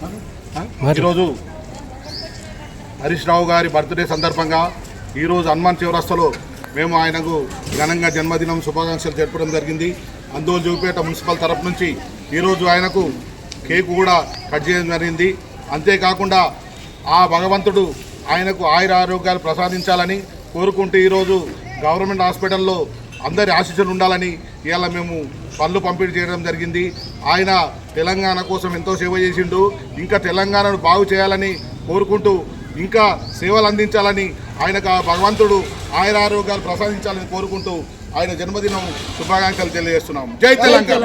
ఈరోజు హరీష్ రావు గారి బర్త్డే సందర్భంగా ఈరోజు హనుమాన్ చివరస్తలో మేము ఆయనకు ఘనంగా జన్మదినం శుభాకాంక్షలు జరపడం జరిగింది. అందులో జూపేట మున్సిపల్ తరపు నుంచి ఈరోజు ఆయనకు కేక్ కూడా కట్ చేయడం జరిగింది. అంతేకాకుండా ఆ భగవంతుడు ఆయనకు ఆయుర ఆరోగ్యాలు ప్రసాదించాలని కోరుకుంటూ ఈరోజు గవర్నమెంట్ హాస్పిటల్లో అందరి ఆశీస్సులు ఉండాలని ఇవాళ మేము పనులు పంపిణీ చేయడం జరిగింది. ఆయన తెలంగాణ కోసం ఎంతో సేవ చేసిండు. ఇంకా తెలంగాణను బాగు చేయాలని కోరుకుంటూ ఇంకా సేవలు అందించాలని ఆయనకు ఆ భగవంతుడు ఆయన ఆరోగ్యాలు ప్రసాదించాలని కోరుకుంటూ ఆయన జన్మదినం శుభాకాంక్షలు తెలియజేస్తున్నాం జై తెలంగాణ.